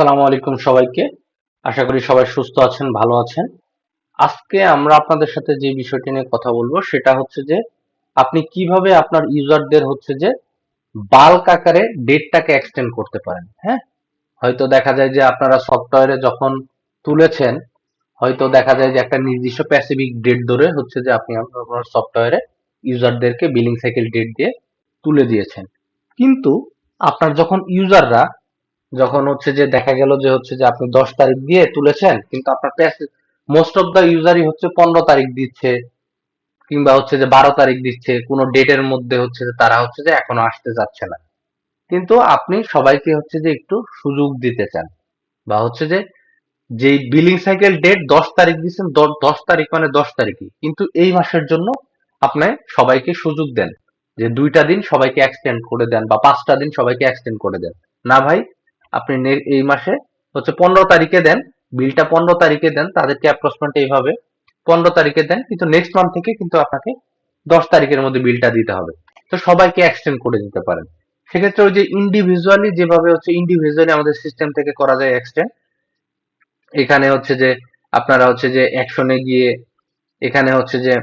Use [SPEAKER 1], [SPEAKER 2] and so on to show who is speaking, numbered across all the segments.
[SPEAKER 1] আসসালামু আলাইকুম সবাইকে। আশা করি সবাই সুস্থ আছেন, ভালো আছেন। আজকে আমরা আপনাদের সাথে যে বিষয়টি নিয়ে কথা বলব সেটা হচ্ছে যে, আপনি কীভাবে আপনার ইউজারদের হচ্ছে যে বাল্ক আকারে ডেটটাকে এক্সটেন্ড করতে পারেন হ্যাঁ? হয়তো দেখা যায় যে আপনারা সফটওয়্যারে যখন তুলেছেন, হয়তো দেখা যায় যে একটা নির্দিষ্ট প্যাসিফিক ডেট ধরে হচ্ছে যে আপনি আপনার সফটওয়্যারে ইউজারদেরকে বিলিং সাইকেল ডেট দিয়ে তুলে দিয়েছেন। কিন্তু আপনার যখন ইউজাররা যখন হচ্ছে যে দেখা গেল যে হচ্ছে যে আপনি দশ তারিখ দিয়ে তুলেছেন, কিন্তু আপনার মোস্ট অফ দ্য ইউজারই হচ্ছে পনেরো তারিখ দিচ্ছে, কিংবা হচ্ছে যে বারো তারিখ দিচ্ছে, কোনো ডেটের মধ্যে হচ্ছে যে তারা হচ্ছে যে এখনও আসতে যাচ্ছে না। কিন্তু আপনি সবাইকে হচ্ছে যে একটু সুযোগ দিতে চান, বা হচ্ছে যে যে বিলিং সাইকেল ডেট দশ তারিখ দিচ্ছেন দশ তারিখ মানে দশ তারিখই, কিন্তু এই মাসের জন্য আপনি সবাইকে সুযোগ দেন, যে দুইটা দিন সবাইকে এক্সটেন্ড করে দেন, বা পাঁচটা দিন সবাইকে এক্সটেন্ড করে দেন। না ভাই আপনি এই মাসে হচ্ছে পনেরো তারিখে দেন, বিলটা পনেরো তারিখে দেন, তাদেরকে অ্যাপ্রক্সিমেট এইভাবে পনেরো তারিখে দেন, কিন্তু নেক্সট মান্থ থেকে কিন্তু আপনাকে দশ তারিখের মধ্যে বিলটা দিতে হবে। তো সবাইকে এক্সটেন্ড করে দিতে পারেন। সেক্ষেত্রে ওই যে ইন্ডিভিজুয়ালি যেভাবে হচ্ছে ইন্ডিভিজুয়ালি আমাদের সিস্টেম থেকে করা যায় এক্সটেন্ড এখানে হচ্ছে যে আপনারা হচ্ছে যে অ্যাকশনে গিয়ে, এখানে হচ্ছে যে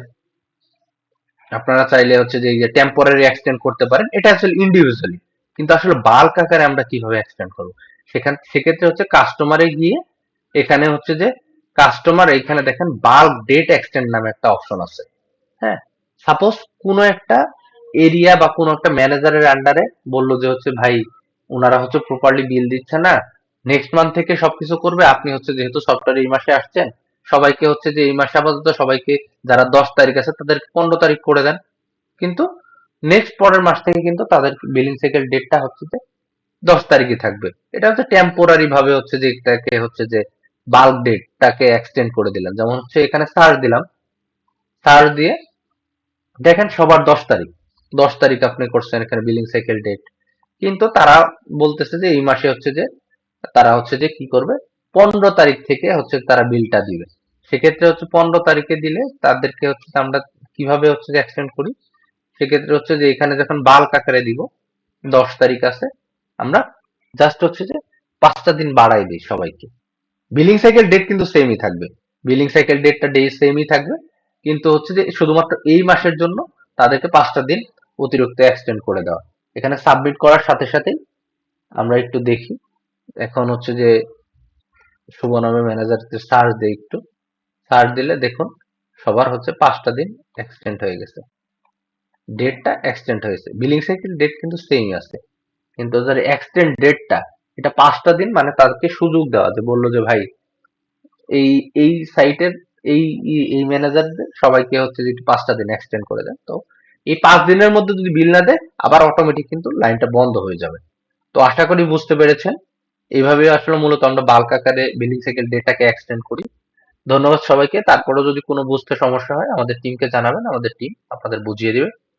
[SPEAKER 1] আপনারা চাইলে হচ্ছে যে টেম্পোরারি এক্সটেন্ড করতে পারেন, এটা আসলে ইন্ডিভিজুয়ালি কিন্তু আসলে বাল্ক আকারে আমরা কীভাবে এক্সটেন্ড করব? সেখান, সেক্ষেত্রে হচ্ছে কাস্টমারে গিয়ে এখানে হচ্ছে যে কাস্টমার এখানে দেখেন বাল্ক ডেট এক্সটেন্ড নামে একটা অপশন আছে। হ্যাঁ? সাপোজ কোনো একটা এরিয়া বা কোনো একটা ম্যানেজারের আন্ডারে বলল যে হচ্ছে, ভাই ওনারা হচ্ছে প্রপারলি বিল দিচ্ছে না। নেক্সট মান্থ থেকে সবকিছু করবে। আপনি হচ্ছে যেহেতু সফটওয়্যার এই মাসে আসছেন, সবাইকে হচ্ছে যে এই মাসে আপাতত সবাইকে যারা দশ তারিখ আছে তাদের পনেরো তারিখ করে দেন। কিন্তু নেক্সট পরের মাস থেকে কিন্তু তাদের বিলিং সাইকেল ডেটটা হচ্ছে যে দশ তারিখে থাকবে। এটা হচ্ছে টেম্পোরারি ভাবে হচ্ছে যে এটাকে হচ্ছে যে বাল্ক ডেট তাকে এক্সটেন্ড করে দিলাম। যেমন হচ্ছে এখানে সার্চ দিলাম। সার্চ দিয়ে দেখেন সবার দশ তারিখ। দশ তারিখ আপনি করছেন এখানে বিলিং সাইকেল ডেট কিন্তু তারা বলতেছে যে এই মাসে হচ্ছে যে তারা হচ্ছে যে কি করবে? পনেরো তারিখ থেকে হচ্ছে তারা বিলটা দিবে। সেক্ষেত্রে হচ্ছে পনেরো তারিখে দিলে তাদেরকে হচ্ছে আমরা কীভাবে হচ্ছে যে এক্সটেন্ড করি? সেক্ষেত্রে হচ্ছে যে এখানে যখন বাল্ক আকারে দিব, দশ তারিখ আছে, আমরা জাস্ট হচ্ছে যে পাঁচটা দিন বাড়াই দিই সবাইকে। বিলিং সাইকেল ডেট কিন্তু সেমই থাকবে। বিলিং সাইকেল ডেটটা ডে সেমই থাকবে। কিন্তু হচ্ছে যে শুধুমাত্র এই মাসের জন্য তাদেরকে পাঁচটা দিন অতিরিক্ত এক্সটেন্ড করে দেওয়া। এখানে সাবমিট করার সাথে সাথেই আমরা একটু দেখি। এখন হচ্ছে যে শুভ নামে ম্যানেজার সার্চ দিই একটু। সার্চ দিলে দেখুন সবার হচ্ছে পাঁচটা দিন এক্সটেন্ড হয়ে গেছে। ডেটটা এক্সটেন্ড হয়েছে। বিলিং সাইকেল ডেট কিন্তু সেমই আছে। কিন্তু যার এক্সটেন্ড ডেটটা এটা পাঁচটা দিন মানে তাদেরকে সুযোগ দেওয়া যে বলল যে, ভাই, এই এই সাইটের এই এই ম্যানেজারদের সবাইকে হচ্ছে যে পাঁচটা দিন এক্সটেন্ড করে দেন, তো এই পাঁচ দিনের মধ্যে যদি বিল না দেয়, আবার অটোমেটিক কিন্তু লাইনটা বন্ধ হয়ে যাবে। তো আশা করি বুঝতে পেরেছেন। এইভাবে আসলে মূলত আমরা বাল্ক আকারে বিলিং সাইকেল ডেটাকে এক্সটেন্ড করি। ধন্যবাদ সবাইকে। তারপরেও যদি কোনো বুঝতে সমস্যা হয়, আমাদের টিমকে জানাবেন, আমাদের টিম আপনাদের বুঝিয়ে দিবে।